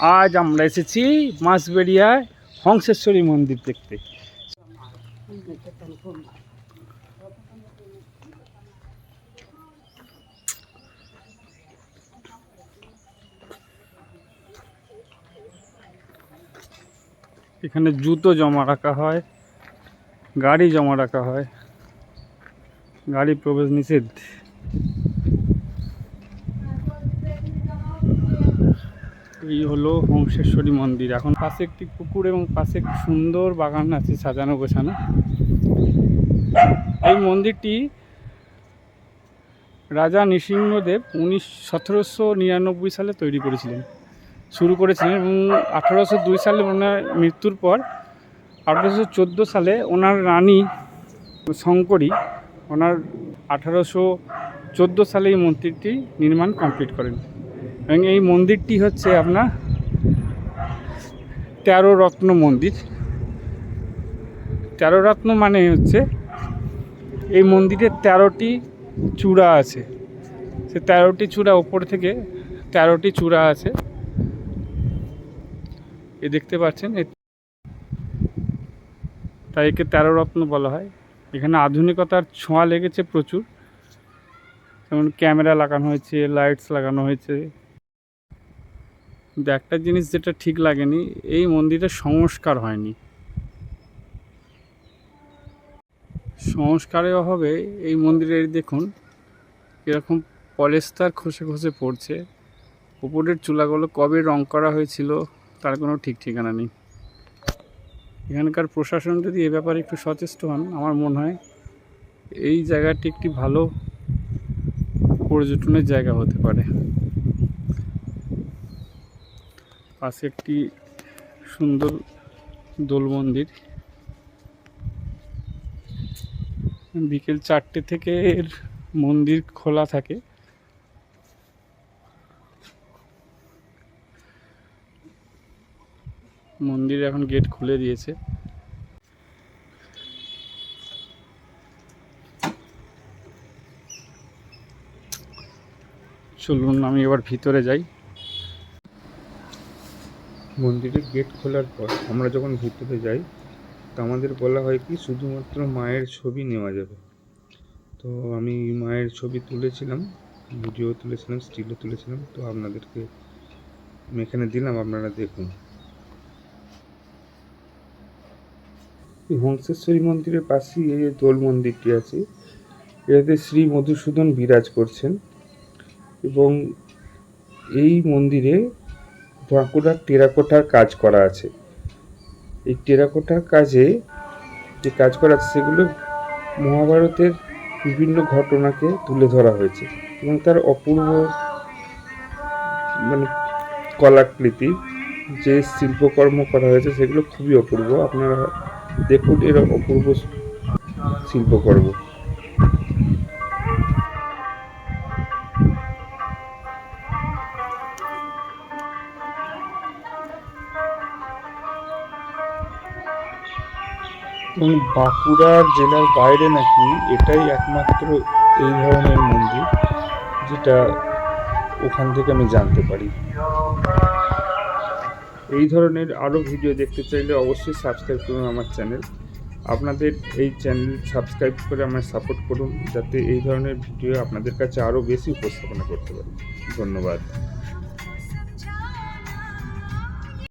আজ আমরা এসেছি মাছবেড়িয়ায় হংসেশ্বরী মন্দির দেখতে। এখানে জুতো জমা রাখা হয়, গাড়ি জমা রাখা হয়, গাড়ি প্রবেশ নিষেধ। এই হলো হংসেশ্বরী মন্দির। এখন পাশে একটি পুকুর এবং পাশে একটি সুন্দর বাগান আছে সাজানো গোছানো। এই মন্দিরটি রাজা নৃসিংহদেব উনিশ, সতেরোশো নিরানব্বই সালে তৈরি করেছিলেন। শুরু করেছিলেন এবং আঠারোশো দুই সালে ওনার মৃত্যুর পর আঠারোশো চোদ্দ সালে ওনার রানী শঙ্করী ওনার আঠারোশো চোদ্দ সালে এই মন্দিরটি নির্মাণ কমপ্লিট করেন। এবং এই মন্দিরটি হচ্ছে আপনার তেরো রত্ন মন্দির। তেরো রত্ন মানে হচ্ছে এই মন্দিরে তেরোটি চূড়া আছে। সে তেরোটি চূড়া ওপর থেকে তেরোটি চূড়া আছে। এ দেখতে পাচ্ছেন তাই একে তেরো রত্ন বলা হয়। এখানে আধুনিকতার ছোঁয়া লেগেছে প্রচুর। যেমন ক্যামেরা লাগানো হয়েছে, লাইটস লাগানো হয়েছে। কিন্তু একটা জিনিস যেটা ঠিক লাগেনি, এই মন্দিরের সংস্কার হয়নি। সংস্কারের অভাবে এই মন্দিরের দেখুন এরকম পলেস্তার খসে খসে পড়ছে। উপরের চুলাগুলো কবে রং করা হয়েছিল, তার কোনো ঠিক ঠিকানা নেই। এখানকার প্রশাসন যদি এ ব্যাপারে একটু সচেষ্ট হন, আমার মনে হয় এই জায়গাটি একটি ভালো পর্যটনের জায়গা হতে পারে। পাশে একটি সুন্দর দোল মন্দির। বিকেল চারটে থেকে এর মন্দির খোলা থাকে। মন্দির এখন গেট খুলে দিয়েছে। চলুন, আমি এবার ভিতরে যাই। মন্দিরের গেট খোলার পর আমরা যখন ভিতরে যাই, তো আমাদের বলা হয় কি, শুধুমাত্র মায়ের ছবি নেওয়া যাবে। তো আমি মায়ের ছবি তুলেছিলাম, ভিডিও তুলেছিলাম, স্টিলও তুলেছিলাম, তো আপনাদেরকে আমি এখানে দিলাম, আপনারা দেখুন। এই হংসেশ্বরী মন্দিরের পাশেই এই যে দোল মন্দিরটি আছে এটাতে শ্রী মধুসূদন বিরাজ করছেন এবং এই মন্দিরে বাঁকুড়ার টেরাকোটার কাজ করা আছে। এই টেরাকোটার কাজে যে কাজ করা আছে, সেগুলো মহাভারতের বিভিন্ন ঘটনাকে তুলে ধরা হয়েছে এবং তার অপূর্ব মানে কলাকৃতি, যে শিল্পকর্ম করা হয়েছে, সেগুলো খুবই অপূর্ব। আপনারা দেখুন এর অপূর্ব শিল্পকর্ম। এবং বাঁকুড়া জেলার বাইরে নাকি এটাই একমাত্র এই ধরনের মন্দির যেটা ওখান থেকে আমি জানতে পারি। এই ধরনের আরও ভিডিও দেখতে চাইলে অবশ্যই সাবস্ক্রাইব করুন আমার চ্যানেল আপনাদের এই চ্যানেল সাবস্ক্রাইব করে আমায় সাপোর্ট করুন, যাতে এই ধরনের ভিডিও আপনাদের কাছে আরও বেশি উপস্থাপনা করতে পারি। ধন্যবাদ।